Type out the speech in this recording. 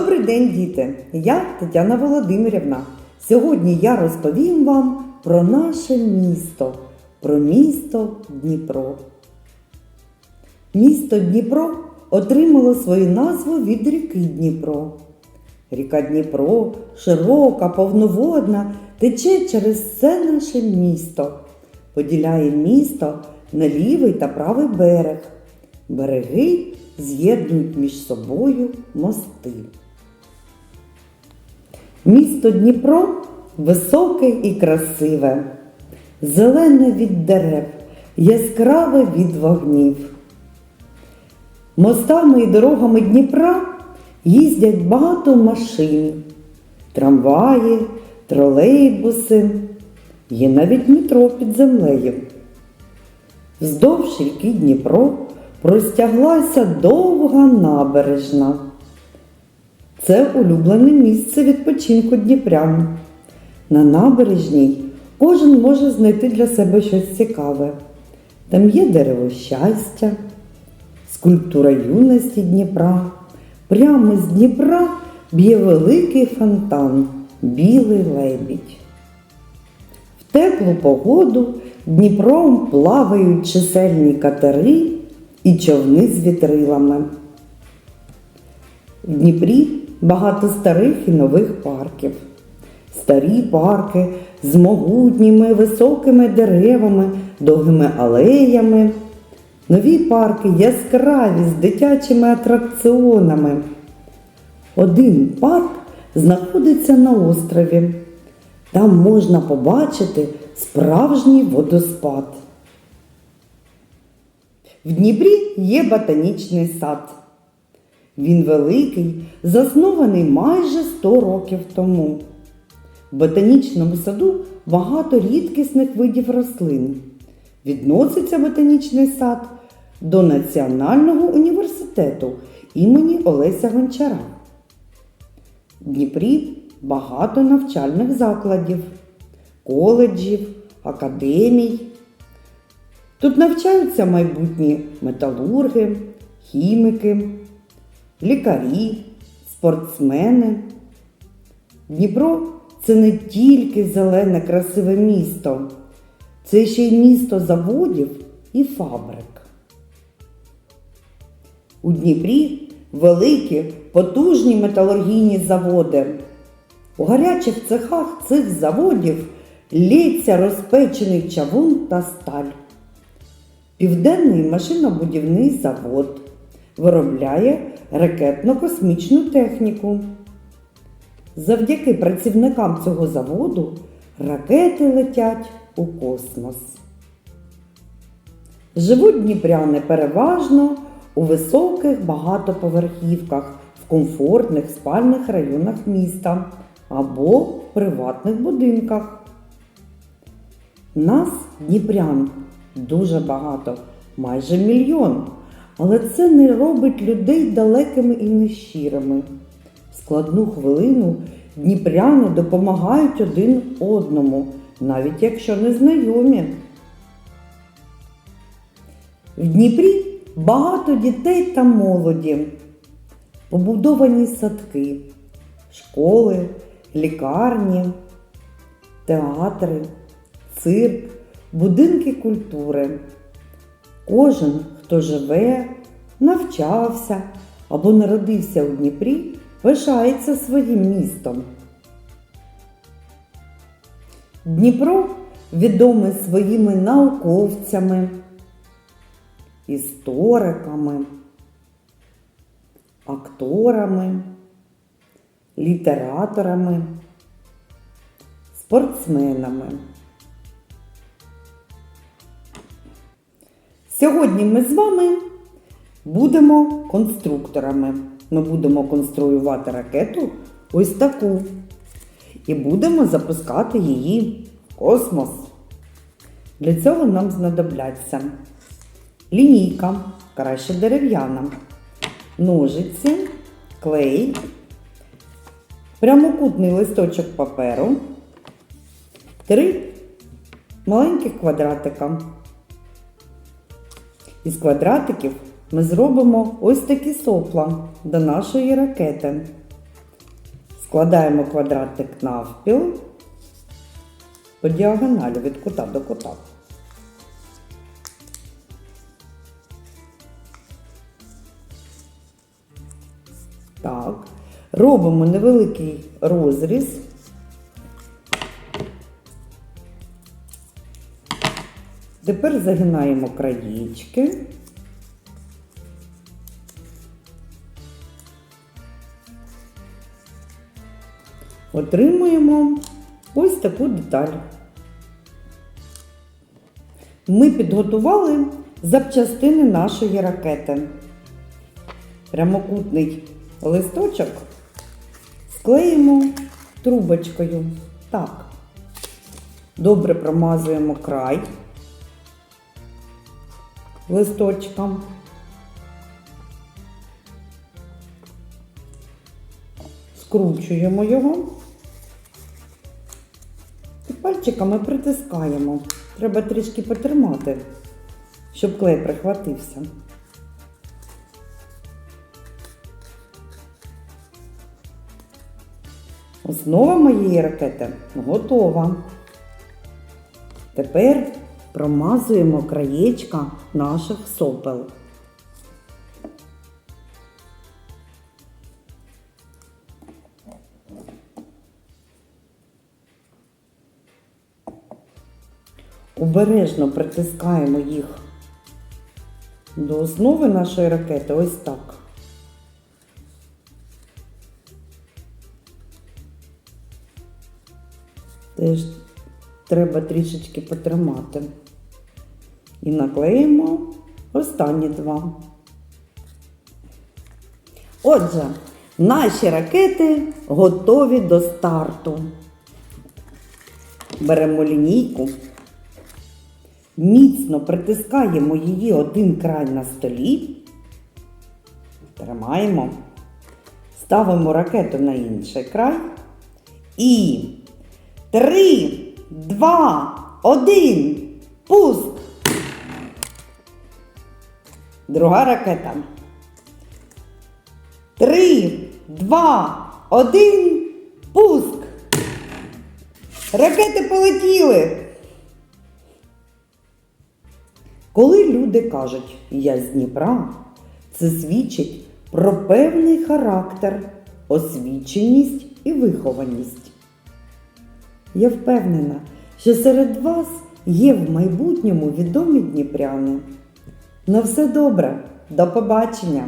день, діти! Я Тетяна Володимирівна. Сьогодні я розповім вам про наше місто, про місто Дніпро. Місто Дніпро отримало свою назву від ріки Дніпро. Ріка Дніпро широка, повноводна, тече через все наше місто, поділяє місто на лівий та правий берег. Береги з'єднують між собою мости. Місто Дніпро високе і красиве, зелене від дерев, яскраве від вогнів. Мостами і дорогами Дніпра їздять багато машин, трамваї, тролейбуси, є навіть метро під землею. Вздовж ріки Дніпро простяглася довга набережна. Це улюблене місце відпочинку Дніпрян. На набережній кожен може знайти для себе щось цікаве. Там є дерево щастя, скульптура юності Дніпра. Прямо з Дніпра б'є великий фонтан, білий лебідь. В теплу погоду Дніпром плавають чисельні катери і човни з вітрилами. В Дніпрі багато старих і нових парків. Старі парки з могутніми високими деревами, довгими алеями. Нові парки яскраві з дитячими атракціонами. Один парк знаходиться на острові. Там можна побачити справжній водоспад. В Дніпрі є ботанічний сад. Він великий, заснований майже 100 років тому. В ботанічному саду багато рідкісних видів рослин. Відноситься ботанічний сад до Національного університету імені Олеся Гончара. В Дніпрі багато навчальних закладів, коледжів, академій. Тут навчаються майбутні металурги, хіміки, лікарі, спортсмени. Дніпро це не тільки зелене красиве місто, це ще й місто заводів і фабрик. У Дніпрі великі потужні металургійні заводи. У гарячих цехах цих заводів лється розпечений чавун та сталь. Південний машинобудівний завод виробляє ракетно-космічну техніку. Завдяки працівникам цього заводу ракети летять у космос. Живуть дніпряни переважно у високих багатоповерхівках в комфортних спальних районах міста або в приватних будинках. Нас, дніпрян, дуже багато, майже мільйон. Але це не робить людей далекими і нещирими. В складну хвилину дніпряни допомагають один одному, навіть якщо не знайомі. В Дніпрі багато дітей та молоді, побудовані садки, школи, лікарні, театри, цирк, будинки культури. Кожен, хто живе, навчався або народився у Дніпрі, пишається своїм містом. Дніпро відомий своїми науковцями, істориками, акторами, літераторами, спортсменами. Сьогодні ми з вами будемо конструкторами. Ми будемо конструювати ракету ось таку. І будемо запускати її в космос. Для цього нам знадобляться лінійка, краще дерев'яна, ножиці, клей, прямокутний листочок паперу, три маленьких квадратика. Із квадратиків ми зробимо ось такі сопла до нашої ракети. Складаємо квадратик навпіл по діагоналі від кута до кута. Так. Робимо невеликий розріз. Тепер загинаємо краєчки. Отримуємо ось таку деталь. Ми підготували запчастини нашої ракети. Прямокутний листочок склеїмо трубочкою. Так. Добре промазуємо край листочком. Скручуємо його і пальчиками притискаємо. Треба трішки потримати, щоб клей прихватився. Основа моєї ракети готова. Тепер промазуємо краєчка наших сопел. Обережно притискаємо їх до основи нашої ракети ось так. Теж треба трішечки потримати. І наклеїмо останні два. Отже, наші ракети готові до старту. Беремо лінійку, міцно притискаємо її один край на столі, тримаємо, ставимо ракету на інший край і Три, два, один. Пуск. Друга ракета. Три, два, один. Пуск. Ракети полетіли. Коли люди кажуть я з Дніпра, це свідчить про певний характер, освіченість і вихованість. Я впевнена, що серед вас є в майбутньому відомі дніпряни. На все добре, до побачення!